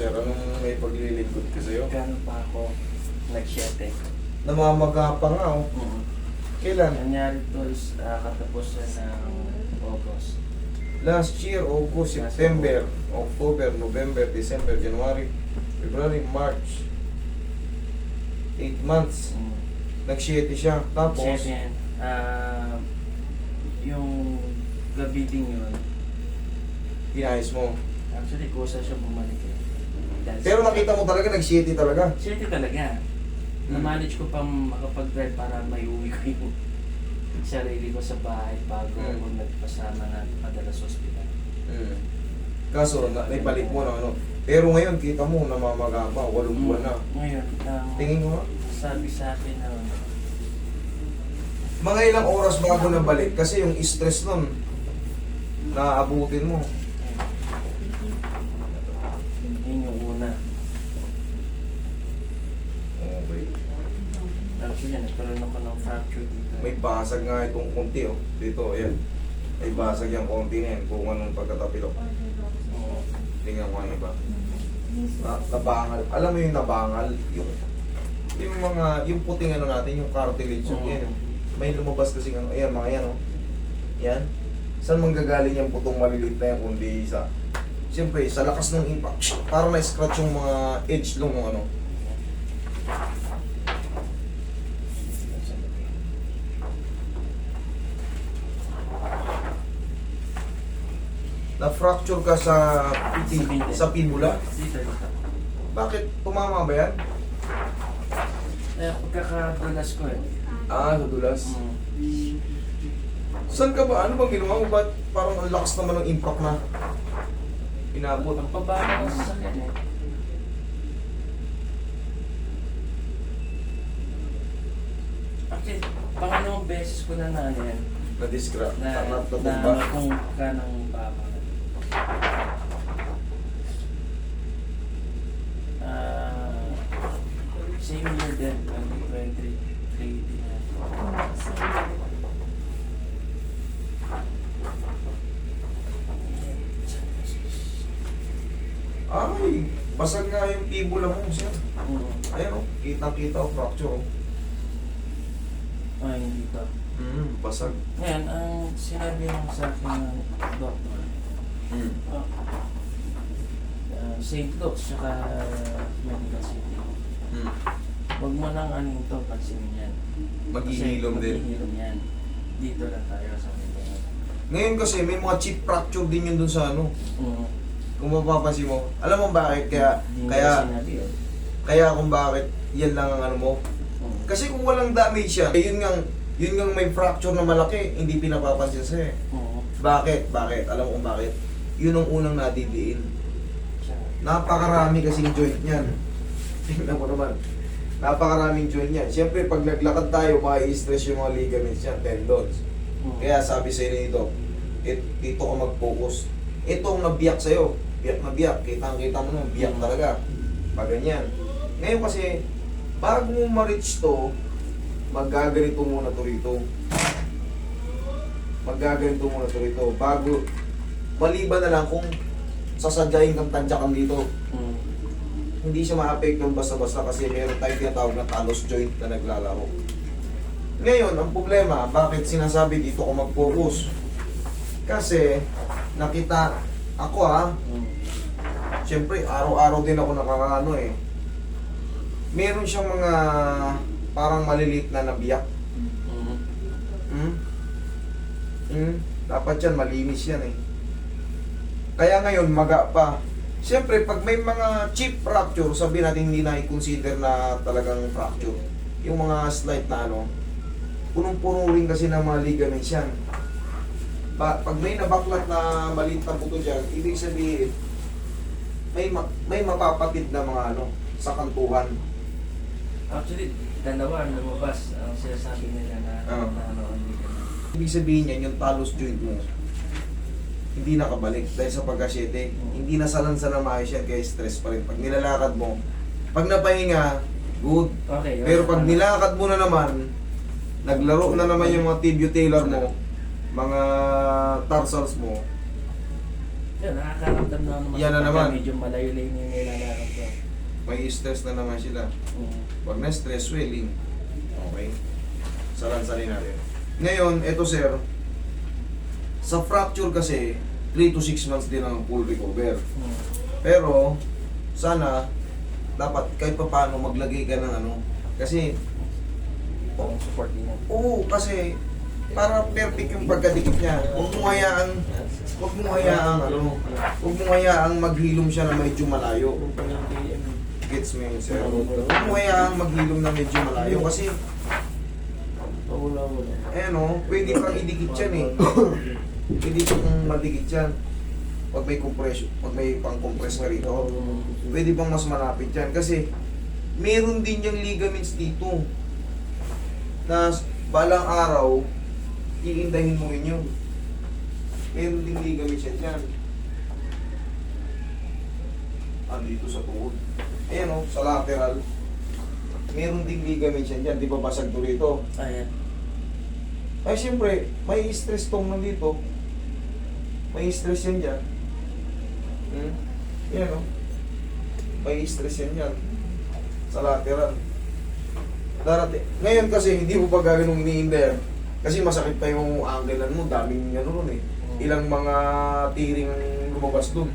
sir. Anong may paglilingkod ka sa'yo? Gano'n pa ako nag-shete. Namamaga pa nga, oh. Mm. Kailan? Nangyari to is uh, katapusan ng August. Last year, August, Last September, October, November, December, January, February, March. 8 months. Mm. Nag-shete siya. Tapos, Shete yan. Ah, yung gabi din yun, inayos mo. actually kusa siya bumalik eh. Pero nakita mo talaga, nag-shete talaga. Shete talaga. Hmm. Na-manage ko pang makapag-drive para may uwi ko yung sarili ko sa bahay bago Hmm. ako nagpasama na padala sa ospital. Mm. Kaso, na, naibalik mo na ano. Pero ngayon, kita mo, namamaga pa, walong buwan na. Ngayon, ang Tingin mo nga. sabi sa akin na ano, Mga ilang oras bago na balik kasi yung stress nun, naaabutin mo. yun yung una. Okay. Actually, nagkaroon ako ng fracture dito. May basag nga itong konti, oh. Dito, ayan. May basag yung konti na yan kung anong pagkatapilok. Oo. Tingnan mo ang iba. Na, nabangal. Alam mo yung nabangal? Yung, yung mga, yung puting ano natin, yung cartilage, yun, Oo. yan. May lumabas kasi ano, ayan, mga yan, oh. Yan. Saan manggagaling yung putong maliliit na yan kundi sa Siyempre, sa lakas ng impact, parang na-scratch yung mga edge ng ano. Na-fracture ka sa piti, Sa sa dito. Bakit? Tumama ba yan? Eh, pagkakadulas ko eh. Ah, sa dulas. Mm. Saan ka ba? Ano bang ginawa mo? Ba't parang ang lakas naman ng impact na inabot? Ang pababa ng sasakyan eh. Actually, pangalawang beses ko na na ano yan. Na-discra. Na, Na, na, na, na, na kung ka ng baba. Ah, same year din, 2023 din. Ay, basag nga yung fibula mo siya. Oo. Ayan o, kitang-kita o fracture o. Ay, hindi pa. Mm, basag. Ngayon, ang sinabi mo sa akin ng doctor, Mm. uh, uh, St. Luke's, saka Medical City. Mm. Huwag mo nang ano ito, pansinin yan. Maghihilom din. Maghihilom yan. Dito lang tayo sa Medical. Ngayon kasi may mga chip fracture din yun dun sa ano. Oo. Kung mapapansin mo. Alam mo bakit? Kaya, Hindi kaya, sinabi yun. kaya kung bakit yan lang ang ano mo. Oo. Kasi kung walang damage siya, eh, yun nga, yun nga may fracture na malaki, hindi pinapapansin sa'yo eh. Oo. Bakit? Bakit? Alam mo kung bakit? Yun ang unang nadidiin. Napakarami kasing joint niyan. Tingnan mo naman. Napakaraming joint niyan. Siyempre, pag naglakad tayo, mai-stress yung mga ligaments niyan, tendons. Oo. Kaya sabi sa inyo dito, it, dito ka mag-focus. Itong nabiyak sa'yo, biyak na biyak, kitang-kita mo naman, biyak talaga. Pag ganyan. Ngayon kasi, bago mo ma-reach to, magaganito muna to rito. Magaganito muna to rito. Bago, maliban na lang kung sasadyain kang tadyakan dito. Oo. Hindi siya ma-apektuhan basta-basta kasi meron tayong tinatawag na talos joint na naglalaro. Ngayon, ang problema, bakit sinasabi dito ko mag-focus? Kasi, nakita, ako ha, Oo. Siyempre, araw-araw din ako nakakaano eh. Meron siyang mga parang maliliit na nabiyak. Oo. Hmm? Hmm? Dapat yan, malinis yan eh. Kaya ngayon, maga pa. Siyempre, pag may mga chip fracture, sabihin natin hindi na i-consider na talagang fracture. Yung mga slight na ano, punong-puno rin kasi ng mga ligaments yan. Pa, pag may nabaklat na maliit na buto dyan, ibig sabihin, may ma- may mapapatid na mga ano sa kantuhan. Actually, dalawa ang lumabas ang sinasabi nila na, Oo. na ano, hindi ka na. Ibig sabihin niyan yung talos joint mo hindi nakabalik dahil sa pagkasyete. Hindi na salansa na maayos yan kaya stress pa rin. Pag nilalakad mo, pag napahinga, good. Okay. yun. Pero pag nilakad mo na naman, naglaro na naman yung mga tibio tailor mo, mga tarsals mo, Yan, nakakaramdam na naman. Yan na naman. Medyo malayo-layo na yung nilalakad ko. May stress na naman sila. Mm. Pag na-stress, swelling. Okay. Salansanin natin. Ngayon, eto sir, sa fracture kasi, 3 to 6 months din ang full recover. Mm. Pero, sana, dapat kahit pa paano maglagay ka ng ano. Kasi, Parang support din yan. oo, kasi, para perfect yung pagkadikit niya. Huwag mo hayaan, huwag mo hayaan, ano, huwag mo hayaang maghilom siya na medyo malayo. Gets yun, sir? Huwag mo hayaang maghilom na medyo malayo. Kasi, Wala. eh no, pwede pang idikit yan eh. Pwede pang madikit yan. Pag may compression, pag may pang-compress ka rito, pwede pang mas malapit yan. Kasi, meron din yung ligaments dito. Na balang araw, iindahin mo yun yun. Meron din ligaments yan dyan. Ah, dito sa tuhod. Ayan o, sa lateral. Meron din ligaments yan dyan. Di ba basag to rito? Ayan. Ay, siyempre, may stress tong nandito. May stress yan dyan. Hmm? Yan, oh. May stress yan dyan. Sa lateral. Darating. Ngayon kasi, hindi mo pa gaganong iniinda yan. Kasi masakit pa yung anglean mo. Daming ano nun eh. Ilang mga tiring lumabas dun.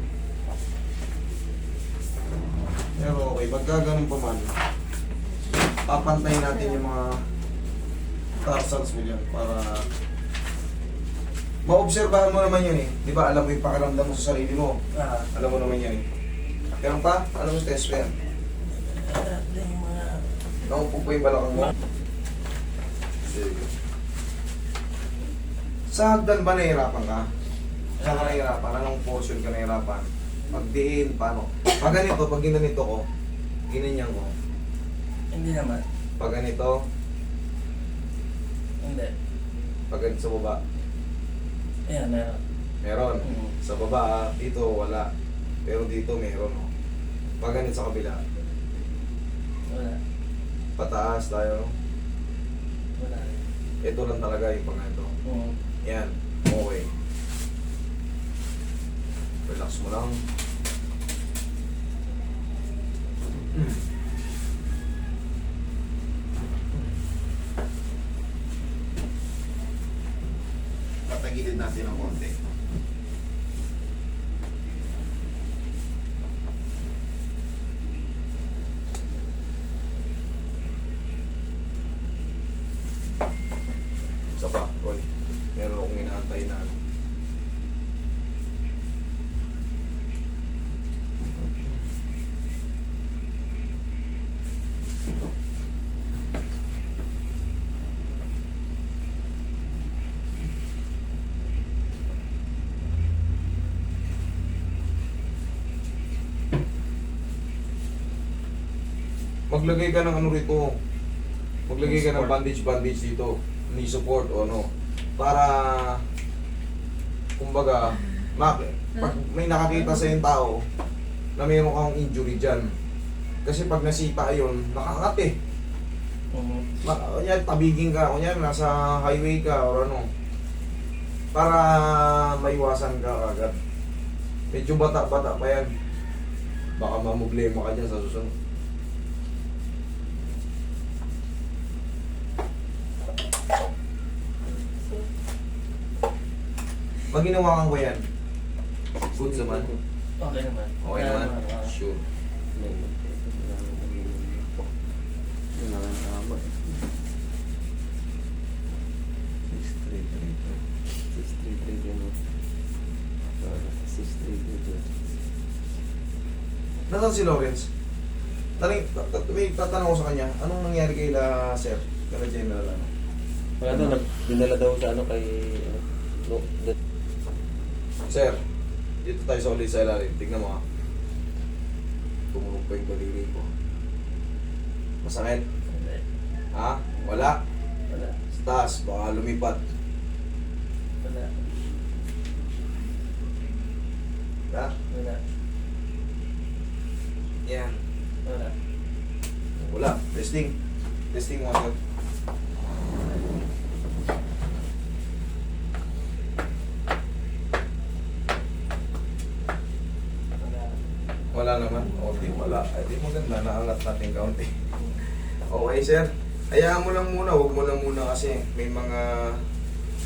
Pero okay, pagka ganun pa man, papantayin natin yung mga tarsals mo dyan para maobserbahan mo naman yun eh. Di ba alam mo yung pakiramdam mo sa sarili mo. Ah. Alam mo naman yan eh. Ganun pa? Alam mo test pa yan. Yung mga... Nakupog pa yung balakang mo. Sige. Sa hagdan ba nahihirapan ka? Saan ka nahihirapan? Anong portion ka nahihirapan? Pagdiin, paano? Pag ganito, pag ginanito ko, ginanyan ko. Hindi naman. Pag ganito, Hindi. pag ganito sa baba, Ayan, meron. meron. Mm. Sa baba, dito wala. Pero dito meron. Oh. Pag ganito sa kabila, Wala. pataas tayo. Wala. Ito lang talaga yung pag ganito. Mm. Yan. Okay. Relax mo lang. Patagilid natin ng konti. Isa pa, Roy. Meron akong inaantay na ano. Maglagay ka ng ano rito. Maglagay ka ng bandage-bandage dito. Knee support o ano. Para, kumbaga, mak pag may nakakita sa yung tao na mayroon kang injury dyan. Kasi pag nasipa yun, nakakat eh. Ma- Kunyari, tabigin ka. Kunyari, nasa highway ka or ano. Para maiwasan ka agad. Medyo bata-bata pa yan. Baka mamoblema ka dyan sa susunod. Pag ginawa ko yan, good naman. Okay naman. Okay naman. ah. Sure. Nasaan si Lawrence? Tat- may tatanong ko sa kanya, anong nangyari kay la sir? Kaya general ano? Wala daw, dinala daw sa ano kay... ano, No, that, Sir, dito tayo sa ulit sa ilalim. Tignan mo ha. Tumunog pa yung daliri ko. Masakit? Hindi. Ha? Wala? Wala. Sa taas, baka lumipat. Wala. Ha? Wala. Yan. Wala. Wala. Testing. Testing mo agad. Wala. Ay, di maganda. Naangat natin kaunti. Okay, sir. Hayaan mo lang muna. Huwag mo lang muna kasi may mga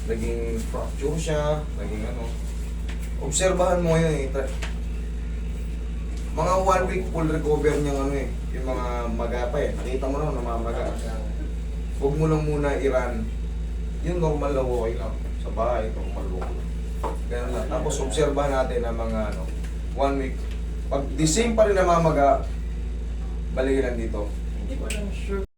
naging fracture siya. Naging ano. Obserbahan mo yun eh. Mga one week full recover niyang ano eh. Yung mga maga pa eh. Nakita mo na namamaga. Huwag mo lang muna i-run. Yung normal na okay lang. Sa bahay, normal walk lang. Ganun lang. Tapos obserbahan natin ang mga ano, one week. Pag the same pa rin namamaga, balikin lang dito. Hindi ko lang sure